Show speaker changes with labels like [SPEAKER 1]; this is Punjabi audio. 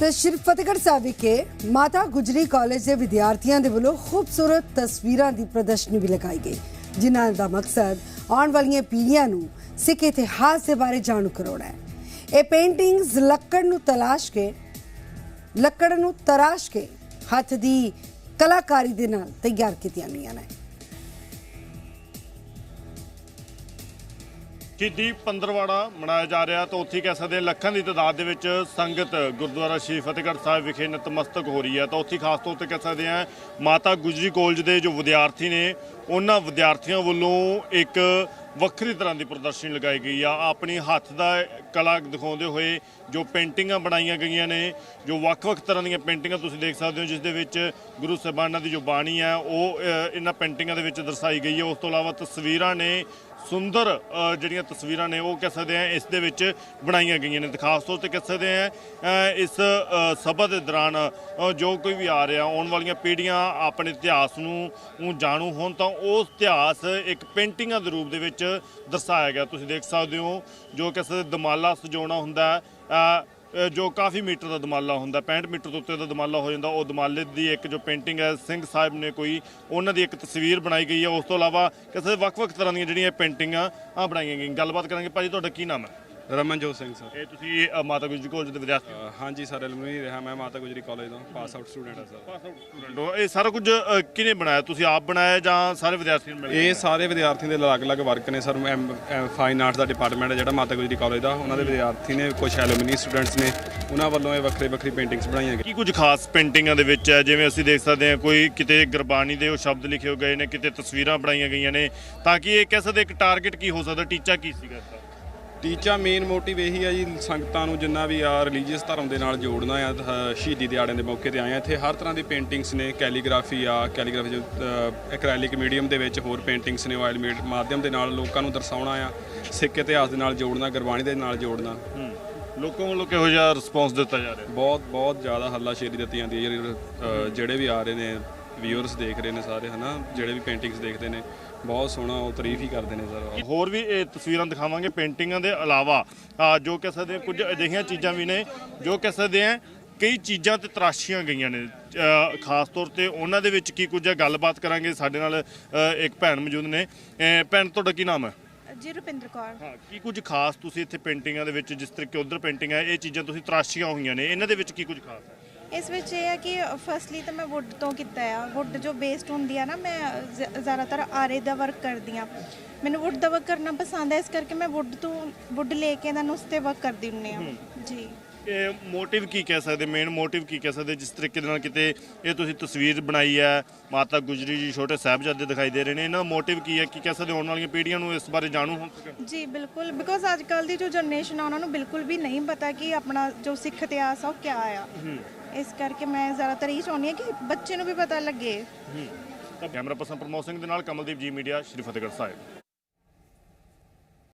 [SPEAKER 1] ਤੇ ਸ਼੍ਰੀ ਫਤਿਹਗੜ੍ਹ ਸਾਹਿਬ ਵਿਖੇ ਮਾਤਾ ਗੁਜਰੀ ਕਾਲਜ ਦੇ ਵਿਦਿਆਰਥੀਆਂ ਦੇ ਵੱਲੋਂ ਖੂਬਸੂਰਤ ਤਸਵੀਰਾਂ ਦੀ ਪ੍ਰਦਰਸ਼ਨੀ ਵੀ ਲਗਾਈ ਗਈ, ਜਿਨ੍ਹਾਂ ਦਾ ਮਕਸਦ ਆਉਣ ਵਾਲੀਆਂ ਪੀੜ੍ਹੀਆਂ ਨੂੰ ਸਿੱਖ ਇਤਿਹਾਸ ਦੇ ਬਾਰੇ ਜਾਣੂ ਕਰਾਉਣਾ ਹੈ। ਇਹ ਪੇਂਟਿੰਗਸ ਲੱਕੜ ਨੂੰ ਤਲਾਸ਼ ਕੇ, ਲੱਕੜ ਨੂੰ ਤਰਾਸ਼ ਕੇ ਹੱਥ ਦੀ ਕਲਾਕਾਰੀ ਦੇ ਨਾਲ ਤਿਆਰ ਕੀਤੀਆਂ ਗਈਆਂ ਨੇ।
[SPEAKER 2] ਸ਼ਹੀਦੀ ਪੰਦਰਵਾੜਾ ਮਨਾਇਆ ਜਾ ਰਿਹਾ ਤਾਂ ਉੱਥੇ ਕਹਿ ਸਕਦੇ ਹਾਂ ਲੱਖਾਂ ਦੀ ਤਾਦਾਦ ਦੇ ਵਿੱਚ ਸੰਗਤ ਗੁਰਦੁਆਰਾ ਸ਼੍ਰੀ ਫਤਿਹਗੜ੍ਹ ਸਾਹਿਬ ਵਿਖੇ ਨਤਮਸਤਕ ਹੋ ਰਹੀ ਹੈ। ਤਾਂ ਉੱਥੇ ਖਾਸ ਤੌਰ ਤੇ ਕਹਿ ਸਕਦੇ ਹਾਂ ਮਾਤਾ ਗੁਜਰੀ ਕਾਲਜ ਦੇ ਜੋ ਵਿਦਿਆਰਥੀ ਨੇ, ਉਹਨਾਂ ਵਿਦਿਆਰਥੀਆਂ ਵੱਲੋਂ ਇੱਕ ਵੱਖਰੀ ਤਰ੍ਹਾਂ ਦੀ ਪ੍ਰਦਰਸ਼ਨੀ ਲਗਾਈ ਗਈ ਆ। ਆਪਣੀ ਹੱਥ ਦਾ ਕਲਾ ਦਿਖਾਉਂਦੇ ਹੋਏ ਜੋ ਪੇਂਟਿੰਗਾਂ ਬਣਾਈਆਂ ਗਈਆਂ ਨੇ, ਜੋ ਵੱਖ-ਵੱਖ ਤਰ੍ਹਾਂ ਦੀਆਂ ਪੇਂਟਿੰਗਾਂ ਤੁਸੀਂ ਦੇਖ ਸਕਦੇ ਹੋ, ਜਿਸ ਦੇ ਵਿੱਚ ਗੁਰੂ ਸਾਹਿਬਾਨਾਂ ਦੀ ਜੋ ਬਾਣੀ ਹੈ ਉਹ ਇਹਨਾਂ ਪੇਂਟਿੰਗਾਂ ਦੇ ਵਿੱਚ ਦਰਸਾਈ ਗਈ ਹੈ ਉਸ ਤੋਂ ਇਲਾਵਾ ਤਸਵੀਰਾਂ ਨੇ, ਸੁੰਦਰ ਜਿਹੜੀਆਂ ਤਸਵੀਰਾਂ ਨੇ, ਉਹ ਕਹਿ ਸਕਦੇ ਆ, ਇਸ ਦੇ ਵਿੱਚ ਬਣਾਈਆਂ ਗਈਆਂ ਨੇ। ਤੇ ਖਾਸ ਤੌਰ ਤੇ ਕਹਿ ਸਕਦੇ ਆ ਇਸ ਸਭਾ ਦੇ ਦੌਰਾਨ ਜੋ ਕੋਈ ਵੀ ਆ ਰਿਹਾ, ਆਉਣ ਵਾਲੀਆਂ ਪੀੜ੍ਹੀਆਂ ਆਪਣੇ ਇਤਿਹਾਸ ਨੂੰ ਨੂੰ ਜਾਣੂ ਹੋਣ ਤਾਂ ਉਸ ਇਤਿਹਾਸ ਇੱਕ ਪੇਂਟਿੰਗਾਂ ਦੇ ਰੂਪ ਦੇ ਵਿੱਚ ਦਰਸਾਇਆ ਗਿਆ। ਤੁਸੀਂ ਦੇਖ ਸਕਦੇ ਹੋ ਜੋ ਕਹਿ ਦਮਾਲਾ ਸਜਾਉਣਾ ਹੁੰਦਾ ਹੈ ਜੋ ਕਾਫੀ ਮੀਟਰ ਦਾ ਦਮਾਲਾ ਹੁੰਦਾ 65 ਮੀਟਰ ਤੋਂ ਉੱਤੇ ਦਾ ਦਮਾਲਾ ਹੋ ਜਾਂਦਾ। ਉਹ ਦਮਾਲੇ ਦੀ ਇੱਕ ਜੋ ਪੇਂਟਿੰਗ ਹੈ, ਸਿੰਘ ਸਾਹਿਬ ਨੇ ਕੋਈ ਉਹਨਾਂ ਦੀ ਇੱਕ ਤਸਵੀਰ ਬਣਾਈ ਗਈ ਹੈ। ਉਸ ਤੋਂ ਇਲਾਵਾ ਕਿਸੇ ਵੱਖ-ਵੱਖ ਤਰ੍ਹਾਂ ਦੀਆਂ ਜਿਹੜੀਆਂ ਪੇਂਟਿੰਗਾਂ ਆ ਬਣਾਈਆਂ ਗਈਆਂ। ਗੱਲਬਾਤ ਕਰਾਂਗੇ। ਭਾਜੀ, ਤੁਹਾਡਾ ਕੀ ਨਾਮ ਹੈ?
[SPEAKER 3] ਰਮਨਜੋਤ ਸਿੰਘ ਸਰ।
[SPEAKER 2] ਇਹ ਤੁਸੀਂ ਅ, ਮਾਤਾ ਗੁਜਰੀ ਕਾਲਜ ਦੇ ਵਿਦਿਆਰਥੀ
[SPEAKER 3] ਅ, ਹਾਂਜੀ ਸਰ ਐਲੂਮਨੀ ਰਿਹਾ ਮੈਂ ਮਾਤਾ ਗੁਜਰੀ ਕਾਲਜ ਤੋਂ ਪਾਸ ਆਊਟ ਸਟੂਡੈਂਟ ਹਾਂ ਸਰ।
[SPEAKER 2] ਸਟੂਡੈਂਟ ਹੋ। ਇਹ ਸਾਰਾ ਕੁਝ ਅ, ਕਿਹਨੇ ਬਣਾਇਆ? ਤੁਸੀਂ ਆਪ ਬਣਾਇਆ ਜਾਂ ਸਾਰੇ ਵਿਦਿਆਰਥੀਆਂ ਨੇ ਮਿਲ? ਕੇ
[SPEAKER 3] ਇਹ ਸਾਰੇ ਵਿਦਿਆਰਥੀਆਂ ਦੇ ਅਲੱਗ-ਅਲੱਗ ਵਰਕ ਨੇ ਸਰ ਫਾਈਨ ਆਰਟਸ ਦਾ ਡਿਪਾਰਟਮੈਂਟ ਹੈ ਜਿਹੜਾ ਮਾਤਾ ਗੁਜਰੀ ਕਾਲਜ ਦਾ। ਉਹਨਾਂ ਦੇ ਵਿਦਿਆਰਥੀ ਨੇ ਕੁਝ ਐਲੂਮਨੀ ਸਟੂਡੈਂਟਸ ਨੇ ਉਹਨਾਂ ਵੱਲੋਂ ਇਹ ਵੱਖਰੇ ਵੱਖਰੀ ਪੇਂਟਿੰਗਸ ਬਣਾਈਆਂ ਗਈਆਂ।
[SPEAKER 2] ਕੀ ਕੁਝ ਖਾਸ ਪੇਂਟਿੰਗਾਂ ਦੇ ਵਿੱਚ ਹੈ? ਜਿਵੇਂ ਅਸੀਂ ਦੇਖ ਸਕਦੇ ਹਾਂ ਕੋਈ ਕਿਤੇ ਗੁਰਬਾਣੀ ਦੇ ਉਹ ਸ਼ਬਦ ਲਿਖੇ ਹੋ ਗਏ ਨੇ ਕਿਤੇ ਤਸਵੀਰਾਂ ਬਣਾਈਆਂ ਗਈਆਂ ਨੇ। ਤਾਂ ਕਿ ਇਹ ਕਹਿ ਸਕਦੇ ਇੱਕ ਟਾਰਗੇਟ ਕੀ ਹੋ ਸਕਦਾ? ਟੀਚਾ ਕੀ ਸੀਗਾ ਇਸਦਾ
[SPEAKER 3] ਟੀਚਾ ਮੇਨ ਮੋਟਿਵ ਇਹੀ ਹੈ ਜੀ ਸੰਗਤਾਂ ਨੂੰ ਜਿੰਨਾ ਵੀ ਆ ਰਿਲੀਜੀਅਸ ਧਰਮ ਦੇ ਨਾਲ ਜੋੜਨਾ ਆ ਸ਼ਹੀਦੀ ਦਿਹਾੜਿਆਂ ਦੇ ਮੌਕੇ ਤੇ ਆਏ ਆ। ਇੱਥੇ ਹਰ ਤਰ੍ਹਾਂ ਦੀ ਪੇਂਟਿੰਗਸ ਨੇ ਕੈਲੀਗ੍ਰਾਫੀ ਆ ਕੈਲੀਗ੍ਰਾਫੀ ਜੋ ਐਕ੍ਰੈਲਿਕ ਮੀਡੀਅਮ ਦੇ ਵਿੱਚ ਹੋਰ ਪੇਂਟਿੰਗਸ ਨੇ ਆਇਲ ਮਾਧਿਅਮ ਦੇ ਨਾਲ ਲੋਕਾਂ ਨੂੰ ਦਰਸਾਉਣਾ ਆ ਸਿੱਖ ਇਤਿਹਾਸ ਦੇ ਨਾਲ ਜੋੜਨਾ ਗੁਰਬਾਣੀ ਦੇ ਨਾਲ ਜੋੜਨਾ।
[SPEAKER 2] ਲੋਕਾਂ ਵੱਲੋਂ ਕਿਹੋ ਜਿਹਾ ਰਿਸਪੌਂਸ ਦਿੱਤਾ ਜਾ ਰਿਹਾ?
[SPEAKER 3] ਬਹੁਤ ਬਹੁਤ ਜ਼ਿਆਦਾ ਹੱਲਾਸ਼ੇਰੀ ਦਿੱਤੀ ਜਾਂਦੀ ਹੈ ਜਿਹੜੇ ਵੀ ਆ ਰਹੇ ਨੇ ਵਿਊਅਰਸ ਦੇਖ ਰਹੇ ਨੇ ਸਾਰੇ ਹਨਾ? ਜਿਹੜੇ ਵੀ ਪੇਂਟਿੰਗਸ ਦੇਖਦੇ ਨੇ ਬਹੁਤ ਸੋਹਣਾ ਉਹ ਤਾਰੀਫ ਹੀ ਕਰਦੇ ਨੇ ਸਰ।
[SPEAKER 2] ਹੋਰ ਵੀ ਇਹ ਤਸਵੀਰਾਂ ਦਿਖਾਵਾਂਗੇ ਪੇਂਟਿੰਗਾਂ ਦੇ ਇਲਾਵਾ। ਆ, ਜੋ ਕਹਿ ਸਕਦੇ ਕੁਝ ਅਜਿਹੀਆਂ ਚੀਜ਼ਾਂ ਵੀ ਨੇ ਜੋ ਕਹਿ ਸਕਦੇ ਆ ਕਈ ਚੀਜ਼ਾਂ ਤੇ ਤਰਾਸ਼ੀਆਂ ਗਈਆਂ ਨੇ। ਖਾਸ ਤੌਰ ਤੇ ਉਹਨਾਂ ਦੇ ਵਿੱਚ ਕੀ ਕੁਝ ਹੈ ਗੱਲਬਾਤ ਕਰਾਂਗੇ। ਸਾਡੇ ਨਾਲ ਇੱਕ ਭੈਣ ਮੌਜੂਦ ਨੇ। ਭੈਣ ਤੁਹਾਡਾ ਕੀ ਨਾਮ ਹੈ?
[SPEAKER 4] ਜੀ ਰੁਪਿੰਦਰ ਕੌਰ।
[SPEAKER 2] ਹਾਂ ਕੀ ਕੁਝ ਖਾਸ ਤੁਸੀਂ ਇੱਥੇ ਪੇਂਟਿੰਗਾਂ ਦੇ ਵਿੱਚ ਜਿਸ ਤਰੀਕੇ ਉਧਰ ਪੇਂਟਿੰਗ ਹੈ ਇਹ ਚੀਜ਼ਾਂ ਤੁਸੀਂ ਤਰਾਸ਼ੀਆਂ ਹੋਈਆਂ ਨੇ ਇਹਨਾਂ ਦੇ ਵਿੱਚ ਕੀ ਕੁਝ ਖਾਸ ਹੈ?
[SPEAKER 4] ਇਸ ਵਿੱਚ ਇਹ ਹੈ ਕਿ ਫਸਟਲੀ ਤਾਂ ਮੈਂ ਵੁੱਡ ਤੋਂ ਕੀਤਾ ਆ। ਵੁੱਡ ਜੋ ਬੇਸਡ ਹੁੰਦੀ ਆ ਨਾ ਮੈਂ ਜ਼ਿਆਦਾਤਰ ਆਰੇ ਦਾ ਵਰਕ ਕਰਦੀ ਆ। ਮੈਨੂੰ ਵੁੱਡ ਦਾ ਵਰਕ ਕਰਨਾ ਪਸੰਦ ਹੈ ਇਸ ਕਰਕੇ ਮੈਂ ਵੁੱਡ ਤੋਂ ਵੁੱਡ ਲੈ ਕੇ ਇਹਨਾਂ ਨੂੰ ਉਸ ਤੇ ਵਰਕ ਕਰਦੀ ਹੁੰਨੀ ਆ। ਜੀ।
[SPEAKER 2] ਇਹ ਮੋਟਿਵ ਕੀ ਕਹਿ ਸਕਦੇ? ਮੇਨ ਮੋਟਿਵ ਕੀ ਕਹਿ ਸਕਦੇ? ਜਿਸ ਤਰੀਕੇ ਦੇ ਨਾਲ ਕਿਤੇ ਇਹ ਤੁਸੀਂ ਤਸਵੀਰ ਬਣਾਈ ਹੈ ਮਾਤਾ ਗੁਜਰੀ ਜੀ ਛੋਟੇ ਸਾਹਿਬਜ਼ਾਦੇ ਦਿਖਾਈ ਦੇ ਰਹੇ ਨੇ। ਇਹਨਾਂ ਦਾ ਮੋਟਿਵ ਕੀ ਹੈ ਕੀ ਕਹਿ ਸਕਦੇ? ਆਉਣ ਵਾਲੀਆਂ ਪੀੜ੍ਹੀਆਂ ਨੂੰ ਇਸ ਬਾਰੇ ਜਾਣੂ ਹੋ
[SPEAKER 4] ਜੀ ਬਿਲਕੁਲ। ਬਿਕੋਜ਼ ਅੱਜ ਕੱਲ ਦੀ ਜੋ ਜਨਰੇਸ਼ਨ ਆ ਉਹਨਾਂ ਨੂੰ ਬਿਲਕੁਲ ਵੀ ਨਹੀਂ ਪਤਾ ਕਿ ਆਪਣਾ ਜੋ ਸਿੱਖ ਇਤਿਹਾਸ ਆ ਉਹ ਕਿਆ ਆ। ਇਸ ਕਰਕੇ ਮੈਂ ਜ਼ਿਆਦਾਤਰ ਇਹ ਚਾਹੁੰਦੀ ਹਾਂ ਕਿ ਬੱਚੇ ਨੂੰ ਵੀ ਪਤਾ ਲੱਗੇ।
[SPEAKER 2] ਤਾਂ ਕੈਮਰਾ ਪਰਸਨ ਪ੍ਰਮੋਦ ਸਿੰਘ ਦੇ ਨਾਲ ਕਮਲਦੀਪ ਜੀ ਮੀਡੀਆ, ਸ਼੍ਰੀ ਫਤਿਹਗੜ੍ਹ ਸਾਹਿਬ।